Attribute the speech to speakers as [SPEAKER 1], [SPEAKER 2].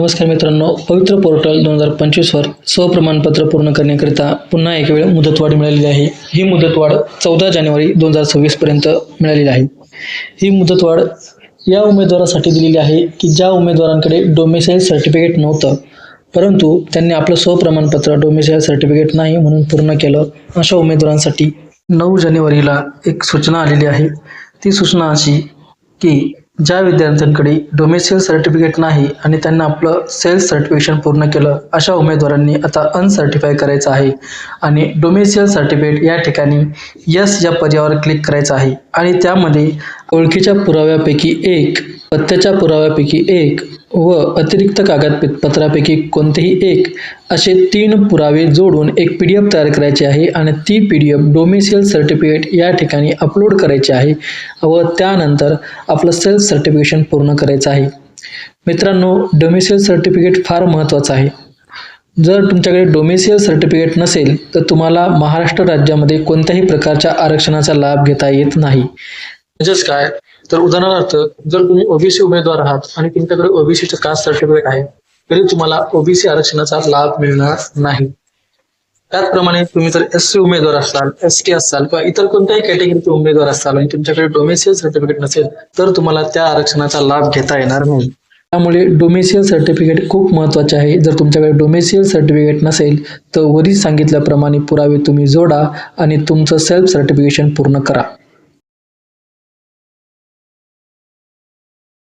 [SPEAKER 1] नमस्कार मित्रांनो पवित्र पोर्टल दोन हजार पंचवीसवर स्वप्रमाणपत्र पूर्ण करण्याकरिता पुन्हा एक वेळ मुदतवाढ मिळालेली आहे. ही मुदतवाढ चौदा जानेवारी दोन हजार सव्वीसपर्यंत मिळालेली आहे. ही मुदतवाढ या उमेदवारासाठी दिलेली आहे की ज्या उमेदवारांकडे डोमेसाईल सर्टिफिकेट नव्हतं परंतु त्यांनी आपलं स्वप्रमाणपत्र डोमेसाईल सर्टिफिकेट नाही म्हणून पूर्ण केलं अशा उमेदवारांसाठी नऊ जानेवारीला एक सूचना आलेली आहे. ती सूचना अशी की ज्या विद्यार्थ्यांकडे डोमेसिल सर्टिफिकेट नाही आणि त्यांना आपलं सेल्स सर्टिफिकेशन पूर्ण केलं अशा उमेदवारांनी आता अनसर्टिफाय करायचं आहे. आणि डोमेसियल सर्टिफिकेट या ठिकाणी यस या पर्यायावर क्लिक करायचं आहे. आणि त्यामध्ये ओळखीच्या पुराव्यापैकी एक पत्त्याच्या पुराव्यापैकी एक व अतिरिक्त कागदपत्रापैकी कोणतेही एक असे तीन पुरावे जोडून एक पी डी एफ तयार करायची आहे आणि ती P D F domicile certificate या ठिकाणी अपलोड करायची आहे व त्यानंतर आपलं सेल्फ सर्टिफिकेशन पूर्ण करायचं आहे. मित्रांनो डोमेसियल सर्टिफिकेट फार महत्त्वाचं आहे. जर तुमच्याकडे डोमेसियल सर्टिफिकेट नसेल तर तुम्हाला महाराष्ट्र राज्यामध्ये कोणत्याही प्रकारच्या आरक्षणाचा लाभ घेता येत नाही. म्हणजेच काय? तर उदाहरणार्थ जर तुम्ही ओबीसी उमेदवार आहात आणि तुमच्याकडे ओबीसीचं कास्ट सर्टिफिकेट आहे तरी तुम्हाला ओबीसी आरक्षणाचा लाभ मिळणार नाही. त्याचप्रमाणे तुम्ही जर एस सी उमेदवार असाल एस टी असाल किंवा इतर कोणत्याही कॅटेगरीचे उमेदवार असाल आणि तुमच्याकडे डोमेसियल सर्टिफिकेट नसेल तर तुम्हाला त्या आरक्षणाचा लाभ घेता येणार नाही. त्यामुळे डोमेसियल सर्टिफिकेट खूप महत्त्वाचे आहे. जर तुमच्याकडे डोमेसियल सर्टिफिकेट नसेल तर वरील सांगितल्याप्रमाणे पुरावे तुम्ही जोडा आणि तुमचं सेल्फ सर्टिफिकेशन पूर्ण करा.